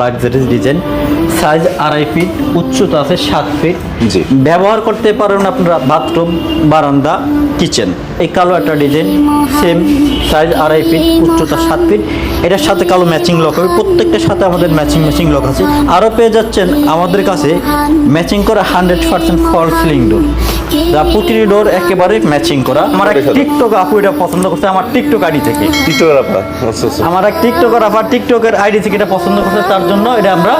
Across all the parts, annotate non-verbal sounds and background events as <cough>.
লাক্সারিস design size আড়াই feet উচ্চতা আছে সাত ফিট জি। ব্যবহার করতে পারেন আপনারা বাথরুম বারান্দা কিচেন এই কালো একটা ডিজাইন সেম সাইজ আড়াই ফিট উচ্চতা সাত ফিট এটার সাথে কালো ম্যাচিং লক হবে। প্রত্যেকটার সাথে আমাদের ম্যাচিং ম্যাচিং লক আছে। আরও পেয়ে যাচ্ছেন আমাদের কাছে ম্যাচিং করা hundred percent full ceiling door যা প্রতিটি ডোর একেবারে ম্যাচিং করা। আমার এক টিকটক আপু এটা পছন্দ করছে আমার টিকটক আইডি থেকে। টিকটকের আচ্ছা আচ্ছা। আমার এক টিকটকার আবার টিকটকের আইডি থেকে এটা পছন্দ করছে। তার জন্য এটা আমরা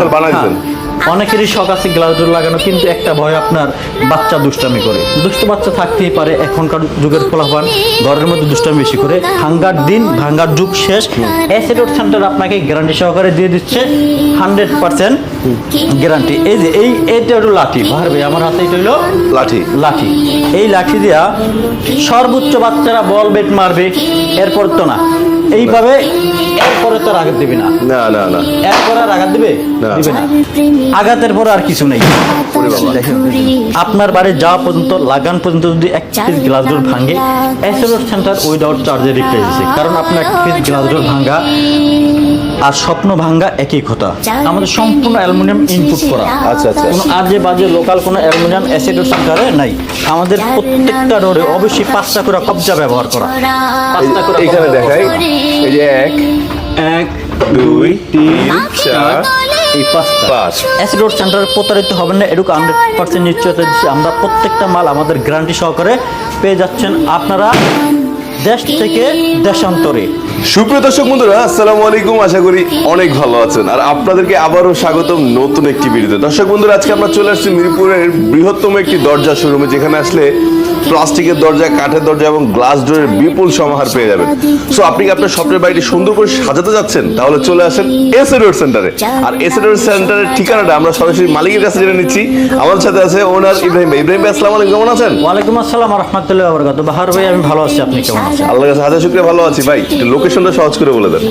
Special বানাই দিবেন। হ্যাঁ। অনেকেরই শখ আছে গ্লাস ডোর লাগানো কিন্তু একটা ভয় আপনার বাচ্চা দুষ্টামি করে। দুষ্ট বাচ্চা থাকতেই পারে এখনকার যুগের ফলাফল ঘরের মধ্যে দুষ্টামি বেশি করে। ভাঙ্গার দিন ভাঙ্গার যুগ শেষ। অ্যাসিডোর সেন্টার আপনাকে গ্যারান্টি সহকারে দিয়ে দিচ্ছে। হান্ড্রেড পার্সেন্ট গ্যারান্টি এই যে এই এটা হলো লাঠি। ভারবে আমার হাতে এটা হলো লাঠি। লাঠি। এই লাঠি দিয়া সর্বোচ্চ বাচ্চারা বল বেট মারবে এরপর তো না। এইভাবে এরপরে তো আঘাত দিবে না। না না না। এরপরে আর আঘাত দিবে? না। দিবে না। আঘাতের পর আর কিছু নেই। আপনার বাড়ি যাওয়া পর্যন্ত লাগান পর্যন্ত যদি এক পিস গ্লাস ডোর ভাঙে এসএলওর সেন্টার উইদাউট চার্জে রিপ্লেস কারণ আপনার এক পিস গ্লাস ডোর ভাঙা আর স্বপ্ন ভাঙ্গা একই কথা। আমাদের সম্পূর্ণ অ্যালুমিনিয়াম ইনপুট করা। আচ্ছা আচ্ছা। কোনো আজে বাজে লোকাল কোনো অ্যালুমিনিয়াম অ্যাসিডের সেন্টারে নাই। আমাদের প্রত্যেকটা ডোরে অবশ্যই পাঁচটা করে কবজা ব্যবহার করা। পাঁচটা করে এখানে দেখাই। এই যে এক এক দুই তিন চার এই পাঁচটা। পাঁচ। অ্যাসিডোর সেন্টারে প্রতারিত হবেন না হান্ড্রেড পার্সেন্ট নিশ্চয়তা দিচ্ছি। আমরা প্রত্যেকটা মাল আমাদের গ্যারান্টি সহকারে পেয়ে যাচ্ছেন। আপনারা দেশ থেকে দেশান্তরে। সুপ্রিয় দর্শক বন্ধুরা, আসসালামু আলাইকুম। আশা করি অনেক ভালো আছেন। আর আপনাদেরকে আবারও স্বাগতম নতুন একটি ভিডিওতে। দর্শক বন্ধুরা, আজকে আমরা চলে আসছি মিরপুরের বৃহত্তম একটি দরজা শোরুমে, যেখানে আসলে প্লাস্টিকের দরজা কাঠের দরজা এবং গ্লাস ডোরের বিপুল সমাহার পেয়ে যাবেন। সো আপনি কি আপনার স্বপ্নের বাড়িটি সুন্দর করে সাজাতে যাচ্ছেন? তাহলে চলে আসেন এস রোড সেন্টারে আর এস রোড সেন্টারের ঠিকানাটা আমরা সরাসরি মালিকের কাছে জেনে নিচ্ছি। আমাদের সাথে আছে ওনার ইব্রাহিম ভাই। ইব্রাহিম ভাই আসসালামু আলাইকুম। কেমন আছেন? ওয়ালাইকুম আসসালাম রহমতুল্লাহ বরকাত বাহার ভাই আমি ভালো আছি। আপনি কেমন আছেন? আল্লাহর কাছে হাজার শুক্রিয়া ভালো আছি। ভাই লোকেশনটা সহজ করে বলে দেন।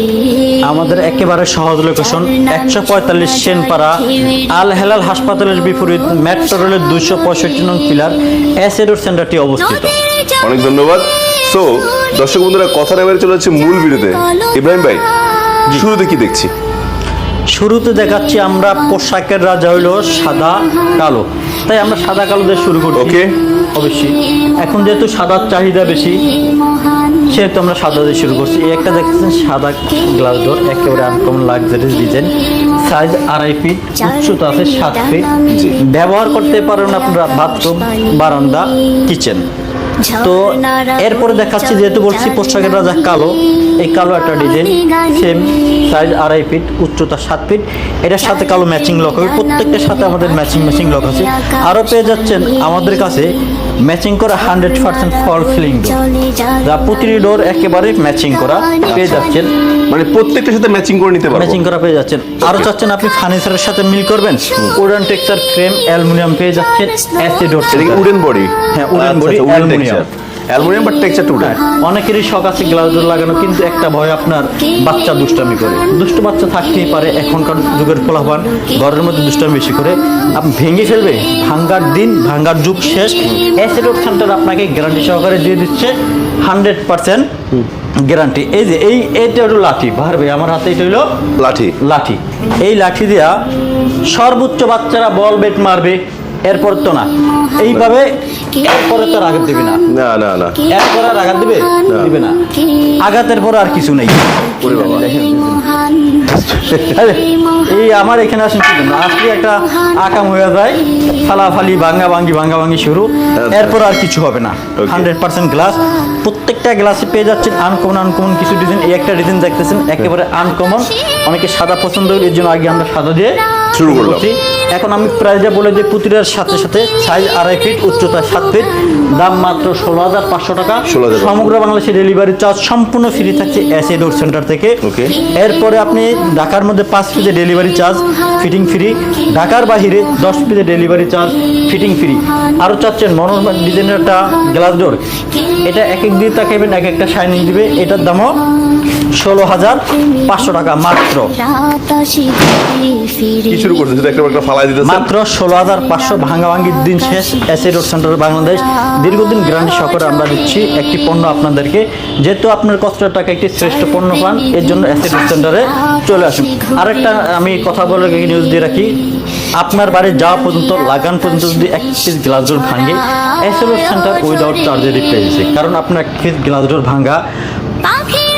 আমাদের একেবারে সহজ লোকেশন একশো পঁয়তাল্লিশ সেনপাড়া আল হেলাল হাসপাতালের বিপরীত মেট্রো রেলের দুইশো পঁয়ষট্টি নং পিলার। এসএডোর সেন্টারটি অবস্থিত। অনেক ধন্যবাদ। সো দর্শক বন্ধুরা কথা নেবার চলে যাচ্ছে মূল ভিডিওতে ইব্রাহিম ভাই শুরুতে কি দেখছি? শুরুতে দেখাচ্ছি আমরা পোশাকের রাজা হইল সাদা কালো। তাই আমরা সাদা কালো দিয়ে শুরু করছি। ওকে অবশ্যই। এখন যেহেতু সাদার চাহিদা বেশি সেহেতু আমরা সাদা দিয়ে শুরু করছি। এই একটা দেখতেছেন সাদা গ্লাস ডোর একেবারে আনকমন লাক্সারিস ডিজাইন সাইজ আড়াই ফিট উচ্চতা আছে সাত ফিট ব্যবহার করতে পারেন আপনারা বাথরুম বারান্দা কিচেন তো এরপরে দেখাচ্ছি যেহেতু বলছি পোশাকের রাজা কালো, এই কালো একটা ডিজাইন সেম সাইজ আড়াই ফিট উচ্চতা সাত ফিট এটার সাথে কালো ম্যাচিং লক হবে, প্রত্যেকটার সাথে আমাদের ম্যাচিং ম্যাচিং লক আছে। আরও পেয়ে যাচ্ছেন আমাদের কাছে ম্যাচিং করা hundred percent full ceiling door যা প্রতিটি ডোর একেবারে ম্যাচিং করা পেয়ে যাচ্ছেন। মানে প্রত্যেকটার সাথে ম্যাচিং করে নিতে পারব। ম্যাচিং করা পেয়ে যাচ্ছেন। আরও চাচ্ছেন আপনি ফার্নিচারের সাথে মিল করবেন? উডান টেক্সচার ফ্রেম অ্যালুমিনিয়াম পেয়ে যাচ্ছেন কি উডেন বডি। হ্যাঁ, wooden body aluminium. Aluminium. But texture to wooden. অনেকেরই শখ আছে গ্লাস ডোর লাগানো কিন্তু একটা ভয় আপনার বাচ্চা দুষ্টামি করে। দুষ্ট বাচ্চা থাকতেই পারে এখনকার যুগের ফলাফল। ঘরের মধ্যে দুষ্টামি বেশি করে। আপনি ভেঙে ফেলবে। ভাঙ্গার দিন ভাঙ্গার যুগ শেষ। অ্যাসিডোর সেন্টার আপনাকে গ্যারান্টি সহকারে দিয়ে দিচ্ছে হান্ড্রেড পার্সেন্ট গ্যারান্টি। এই যে এই এইটা হলো লাঠি। ভারবে আমার হাতে এটা হলো লাঠি। লাঠি। এই লাঠি দিয়া সর্বোচ্চ বাচ্চারা বল বেট মারবে এরপর তো না। এইভাবে এরপরে তো আঘাত দিবে না। না না না। এরপর আর আঘাত দিবে? দিবে না। আঘাতের পর আর কিছু নেই। এই আমার এখানে আসেন আজকে একটা আকাম হয়ে যায় ফালাফালি ভাঙ্গা ভাঙ্গি ভাঙ্গা ভাঙ্গি শুরু এরপর আর কিছু হবে না। হান্ড্রেড পার্সেন্ট গ্লাস প্রত্যেকটা গ্লাসে পেয়ে যাচ্ছেন আনকমন আনকমন কিছু ডিজাইন এই একটা ডিজাইন দেখতেছেন একেবারে আনকমন অনেকে সাদা পছন্দ এর জন্য আগে আমরা সাদা দিয়ে শুরু করলাম। করছি। এখন আমি প্রাইসটা বলে দিই প্রতিটার সাথে সাথে সাইজ আড়াই ফিট উচ্চতা সাত ফিট দাম মাত্র ষোলো হাজার পাঁচশো টাকা। সমগ্র বাংলাদেশে ডেলিভারি চার্জ সম্পূর্ণ ফ্রি থাকছে এসএ ডোর সেন্টার থেকে. এরপরে আপনি ঢাকার মধ্যে পাঁচ পিসে ডেলিভারি চার্জ ফিটিং ফ্রি ঢাকার বাহিরে দশ পিসে ডেলিভারি চার্জ ফিটিং ফ্রি আরও চাচ্ছেন মনোরম ডিজাইনের একটা গ্লাস ডোর এটা এক এক দিন দিয়ে তাকাবেন এক একটা শাইনিং দিবে। এটার দামও ষোলো হাজার পাঁচশো টাকা মাত্র। কি শুরু করছেন? সেটা একটা একটা ফালাই মাত্র ষোলো হাজার পাঁচশো ভাঙ্গা ভাঙ্গির দিন শেষ এসি রোড সেন্টার বাংলাদেশ দীর্ঘদিন গ্যারান্টি সহকারে আমরা দিচ্ছি একটি পণ্য আপনাদেরকে। যেহেতু আপনার কষ্টের টাকা একটি শ্রেষ্ঠ পণ্য পান এর জন্য এসি রোড সেন্টারে চলে আসুন। আরেকটা আমি কথা বলে নিউজ দিয়ে রাখি। আপনার বাড়ি যাওয়া পর্যন্ত, লাগান পর্যন্ত যদি এক পিস গ্লাস ডোর ভাঙে এসএলএস সেন্টার উইদাউট চার্জে রিপ্লেস কারণ আপনার এক পিস গ্লাস ডোর ভাঙা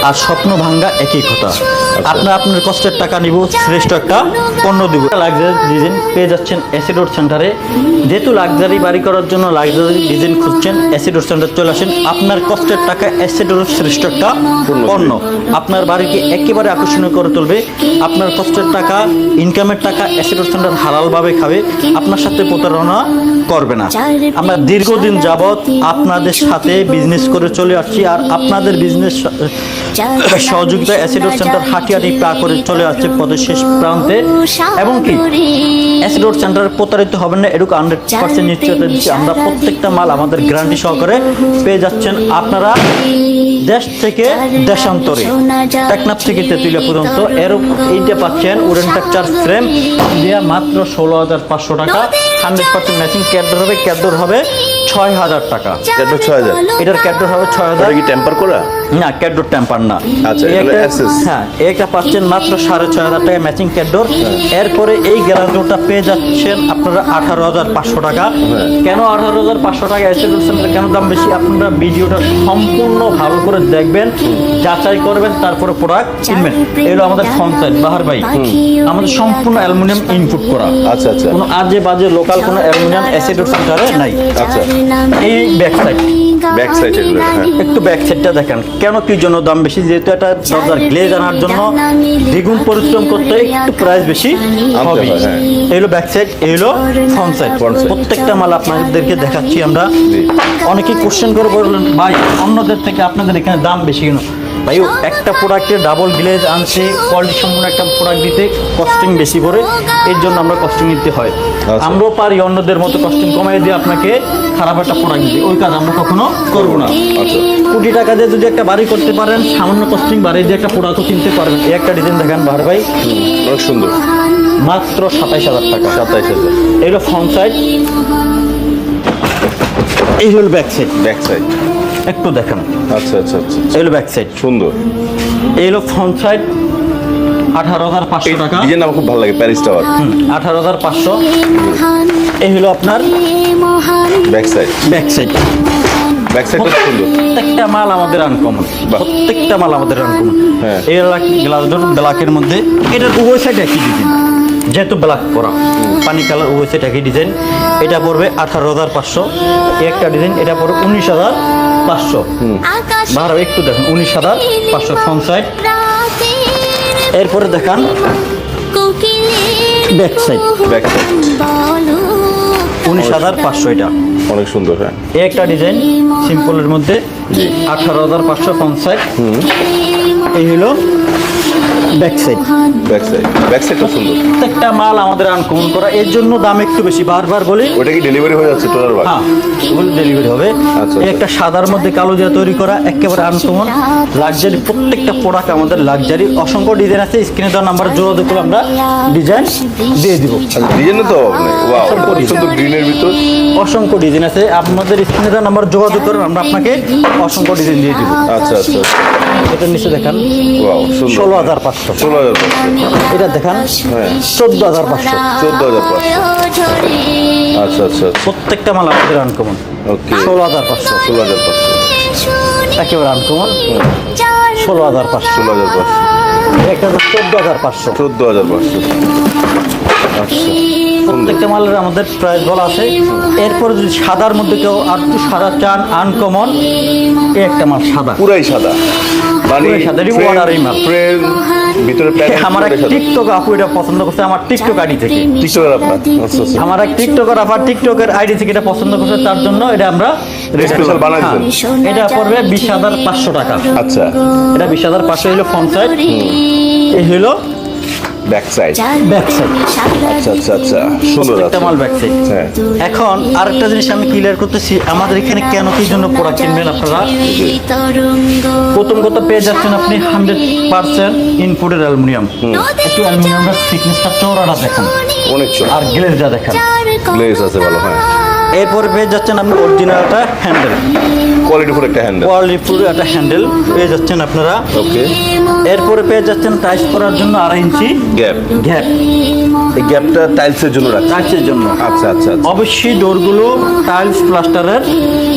আর স্বপ্ন ভাঙ্গা একই কথা। আপনার আপনার কষ্টের টাকা নিব শ্রেষ্ঠ একটা পণ্য দিব। লাক্সারি ডিজাইন পেয়ে যাচ্ছেন অ্যাসিডোর সেন্টারে যেহেতু লাক্সারি বাড়ি করার জন্য লাক্সারি ডিজাইন খুঁজছেন অ্যাসিডোর সেন্টার চলে আসেন। আপনার কষ্টের টাকা অ্যাসিডোর শ্রেষ্ঠ একটা পণ্য আপনার বাড়িকে একেবারে আকর্ষণীয় করে তুলবে। আপনার কষ্টের টাকা ইনকামের টাকা অ্যাসিডোর সেন্টার হালালভাবে খাবে। আপনার সাথে প্রতারণা করবে না। আমরা দীর্ঘদিন যাবৎ আপনাদের সাথে বিজনেস করে চলে আসছি আর আপনাদের বিজনেস <coughs> সহযোগিতা অ্যাসিডোর সেন্টার হাটিয়াটি পা করে চলে আসছে পথের শেষ প্রান্তে। এবং কি? অ্যাসিডোর সেন্টার প্রতারিত হবেন না এরকম হান্ড্রেড পার্সেন্ট নিশ্চয়তা দিচ্ছি। আমরা প্রত্যেকটা মাল আমাদের গ্যারান্টি সহকারে পেয়ে যাচ্ছেন আপনারা দেশ থেকে দেশান্তরে। টেকনাফ থেকে তেতুলিয়া পর্যন্ত এর এইটা পাচ্ছেন উডেন টেকচার ফ্রেম দিয়ে মাত্র ষোলো হাজার পাঁচশো টাকা। হান্ড্রেড পার্সেন্ট ম্যাচিং ক্যাডর হবে ক্যাডর হবে। ছয় হাজার টাকা। ক্যাডর ছয় হাজার। এটার ক্যাডর হবে ছয় হাজার। কি টেম্পার করা? না ক্যাডোর টেম্পার না। আচ্ছা। হ্যাঁ একটা পাচ্ছেন মাত্র সাড়ে ছয় হাজার টাকা ম্যাচিং ক্যাডোর এরপরে এই গ্যালারিটা পেয়ে যাচ্ছেন আপনারা আঠারো হাজার পাঁচশো টাকা। কেন আঠারো হাজার পাঁচশো টাকা সেন্টার কেন দাম বেশি? আপনারা ভিডিওটা সম্পূর্ণ ভালো করে দেখবেন যাচাই করবেন তারপরে প্রোডাক্ট কিনবেন। এগুলো আমাদের ফনসাইড বাহার ভাই আমাদের সম্পূর্ণ অ্যালুমিনিয়াম ইনপুট করা। আচ্ছা, আচ্ছা। কোনো আজে বাজে লোকাল কোনো অ্যালুমিনিয়াম অ্যাসিড সেন্টারে নাই। আচ্ছা। এই ব্যাক সাইড ব্যাক সাইড এগুলো হ্যাঁ। একটু ব্যাক সাইডটা দেখেন। কেন কি জন্য দাম বেশি? যেহেতু এটা দরজার গ্লেজ আনার জন্য দ্বিগুণ পরিশ্রম করতে একটু প্রাইস বেশি হবে। এই হলো ব্যাক সাইড এই হলো ফ্রন্ট সাইড প্রত্যেকটা মাল আপনাদেরকে দেখাচ্ছি আমরা। অনেকেই কোশ্চেন করে বললেন ভাই অন্যদের থেকে আপনাদের এখানে দাম বেশি কেন? ভাই একটা প্রোডাক্টে ডাবল গ্লেজ আনছে কোয়ালিটি সম্পূর্ণ একটা প্রোডাক্ট দিতে কস্টিং বেশি পড়ে এর জন্য আমরা কস্টিং নিতে হয়। আচ্ছা। আমরাও পারি অন্যদের মতো কস্টিং কমাই দিয়ে আপনাকে খারাপ একটা প্রোডাক্ট দিতে ওই কাজ আমরা কখনো করব না। আচ্ছা। কোটি টাকা দিয়ে যদি একটা বাড়ি করতে পারেন সামান্য কস্টিং বাড়ি দিয়ে একটা প্রোডাক্টও কিনতে পারবেন। এই একটা ডিজাইন দেখেন বার ভাই। অনেক সুন্দর। মাত্র সাতাইশ হাজার টাকা। সাতাইশ হাজার। এই হলো ফ্রন্ট সাইড এই হলো ব্যাক সাইড ব্যাক সাইড একটু দেখেন। আচ্ছা আচ্ছা আচ্ছা এই হলো ব্যাক সাইড সুন্দর। এই হলো ফ্রন্ট সাইড আঠারো হাজার পাঁচশো টাকা। ডিজাইন আমার খুব ভালো লাগে প্যারিস টাওয়ার আঠারো হাজার পাঁচশো। এই হলো আপনার back side back side back সাইডটা সুন্দর। প্রত্যেকটা মাল আমাদের আনকমন প্রত্যেকটা মাল আমাদের আনকমন হ্যাঁ। এই গ্লাস ডোর ব্ল্যাকের মধ্যে এটার উভয় সাইড একই ডিজাইন যেহেতু ব্ল্যাক করা। পানি কালার উভয় সাইড একই ডিজাইন এটা পড়বে আঠারো হাজার পাঁচশো। একটা ডিজাইন এটা পড়বে উনিশ হাজার পাঁচশো। ভাড়া একটু দেখুন উনিশ হাজার পাঁচশো ফ্রন্ট সাইড এরপরে দেখান। ব্যাক সাইড ব্যাক সাইড উনিশ হাজার পাঁচশো এটা। অনেক সুন্দর হ্যাঁ। একটা ডিজাইন সিম্পলের মধ্যে আঠারো হাজার পাঁচশো পঞ্চাশ। এই হলো back side back side back সাইডটা সুন্দর। প্রত্যেকটা মাল আমাদের আনকমন করা এর জন্য দাম একটু বেশি বারবার বলি। ওটা কি ডেলিভারি হয়ে যাচ্ছে বাগ হ্যাঁ ওগুলো ডেলিভারি হবে। আচ্ছা, এই একটা সাদার মধ্যে কালো জিরা তৈরি করা একেবারে আনকমন লাক্সারি প্রত্যেকটা প্রোডাক্ট আমাদের লাক্সারি অসংখ্য ডিজাইন আছে স্ক্রিনে দেওয়া নাম্বার যোগাযোগ করে আমরা ডিজাইন দিয়ে দিব। আচ্ছা তো ওয়াও অসংখ্য design। সুন্দর গ্রিনের ভিতর। অসংখ্য ডিজাইন আছে। আপনাদের স্ক্রিনে দেওয়া নাম্বার যোগাযোগ করে আমরা আপনাকে অসংখ্য ডিজাইন দিয়ে দিব। আচ্ছা আচ্ছা এটার নিচে দেখান। ওয়াও সুন্দর। ষোলো হাজার পাঁচশো। ষোলো হাজার পাঁচশো। এটা দেখান চোদ্দ হাজার পাঁচশো। চোদ্দ হাজার পাঁচশো। আচ্ছা আচ্ছা প্রত্যেকটা মাল আমাদের আনকমন ওকে ষোলো হাজার পাঁচশো। ষোলো হাজার পাঁচশো। একেবারে আনকমন ষোলো হাজার পাঁচশো। ষোলো হাজার পাঁচশো। একটা চোদ্দ হাজার পাঁচশো। চোদ্দ হাজার পাঁচশো। আচ্ছা প্রত্যেকটা মালের আমাদের প্রাইস বলা আছে। এরপরে যদি সাদার মধ্যে কেউ আর একটু সাদা চান আনকমন এই একটা মাল সাদা। পুরাই সাদা। মানে ফ্রেম- ভিতরে <laughs> আমার এক টিকটক আপু এটা পছন্দ করছে আমার টিকটক আইডি থেকে। টিকটকের আচ্ছা আচ্ছা। আমার এক টিকটকের আবার টিকটকের আইডি থেকে এটা পছন্দ করছে তার জন্য এটা আমরা Special বানাই হ্যাঁ, এটা পড়বে বিশ হাজার পাঁচশো টাকা। আচ্ছা। এটা বিশ হাজার পাঁচশো হলো ফর্ম সাইড এই হলো ব্যাক সাইড ব্যাক সাইড আচ্ছা আচ্ছা আচ্ছা সুন্দর আছে মাল ব্যাক সাইড হ্যাঁ। এখন আরেকটা জিনিস আমি ক্লিয়ার করতেছি আমাদের এখানে কেন কি জন্য প্রোডাক্ট কিনবেন আপনারা? প্রথম কথা পেয়ে যাচ্ছেন আপনি হান্ড্রেড পার্সেন্ট ইনপুটের অ্যালুমিনিয়াম একটু অ্যালুমিনিয়ামটা থিকনেসটা চওড়াটা দেখেন। অনেক আর গ্লেজটা দেখেন। গ্লেজ আছে ভালো হ্যাঁ। এরপরে পেয়ে যাচ্ছেন আপনি অরিজিনাল একটা হ্যান্ডেল কোয়ালিটি ফুল একটা হ্যান্ডেল কোয়ালিটিফুল একটা হ্যান্ডেল পেয়ে যাচ্ছেন আপনারা। ওকে এরপরে পেয়ে যাচ্ছেন টাইস করার জন্য আড়াই ইঞ্চি গ্যাপ গ্যাপ এই গ্যাপটা টাইলসের জন্য রাখছে টাইসের জন্য। আচ্ছা আচ্ছা আচ্ছা। অবশ্যই ডোরগুলো টাইলস প্লাস্টারের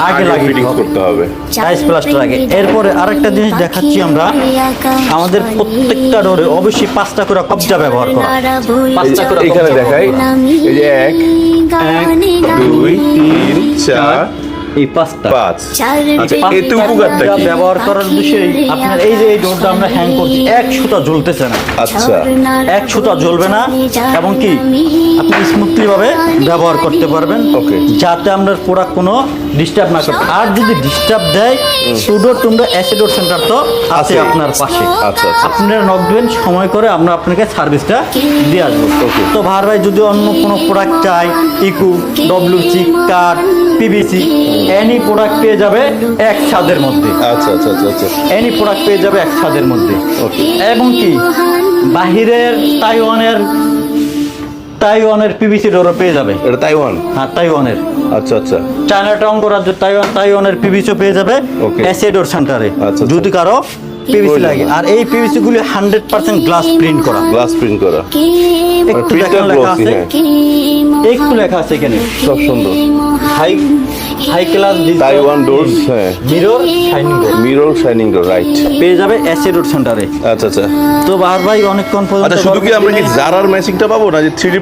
আগে লাগিয়ে ফিটিং করতে হবে। টাইলস প্লাস্টার আগে। এরপরে আরেকটা জিনিস দেখাচ্ছি আমরা। আমাদের প্রত্যেকটা ডোরে অবশ্যই পাঁচটা করে কবজা ব্যবহার করা। পাঁচটা করে এখানে দেখাই। এই যে এক, দুই তিন চার এই পাঁচটা। পাঁচ। আচ্ছা কি ব্যবহার করার বিষয়ে আপনার এই যে এই ডোরটা আমরা হ্যাং করছি এক সুতা জ্বলতেছে না। আচ্ছা। এক সুতা জ্বলবে না এবং কি? আপনি স্মুথলি ভাবে ব্যবহার করতে পারবেন ওকে যাতে আপনার প্রোডাক্ট কোনো ডিস্টার্ব না করে আর যদি ডিস্টার্ব দেয় সুডোর টুমডো অ্যাসিডোর সেন্টার তো আছে। আপনার পাশে আচ্ছা, আচ্ছা। আপনারা নক দেবেন সময় করে আমরা আপনাকে সার্ভিসটা দিয়ে আসব. তো ভার ভাই যদি অন্য কোনো প্রোডাক্ট চাই ইকু ডব্লিউসি কাঠ পিভিসি এনি প্রোডাক্ট পেয়ে যাবে এক ছাদের মধ্যে আচ্ছা আচ্ছা আচ্ছা আচ্ছা এনি প্রোডাক্ট পেয়ে যাবে এক ছাদের মধ্যে Okay. এবং কি বাহিরের তাইওয়ানের তাইওয়ানের পিভিসি ডোরও পেয়ে যাবে। এটা তাইওয়ান? হ্যাঁ তাইওয়ানের। আচ্ছা আচ্ছা। চায়না টাউন করার জন্য তাইওয়ান তাইওয়ানের পিভিসিও পেয়ে যাবে Okay. অ্যাসিডোর সেন্টারে আচ্ছা। যদি কারও পিভিসি লাগে। আর এই পিভিসি গুলি হান্ড্রেড পার্সেন্ট গ্লাস প্রিন্ট করা। গ্লাস প্রিন্ট করা। একটু দেখেন লেখা আছে। হ্যাঁ। একটু লেখা আছে এখানে। সব সুন্দর। High high class Taiwan doors হ্যাঁ। Mirror shining door mirror shining door right পেয়ে যাবে অ্যাসিডোর সেন্টারে আচ্ছা আচ্ছা। তো বাহার ভাই অনেকক্ষণ পর্যন্ত আচ্ছা শুধু কি আমরা কি জারার ম্যাচিংটা পাবো না যে থ্রি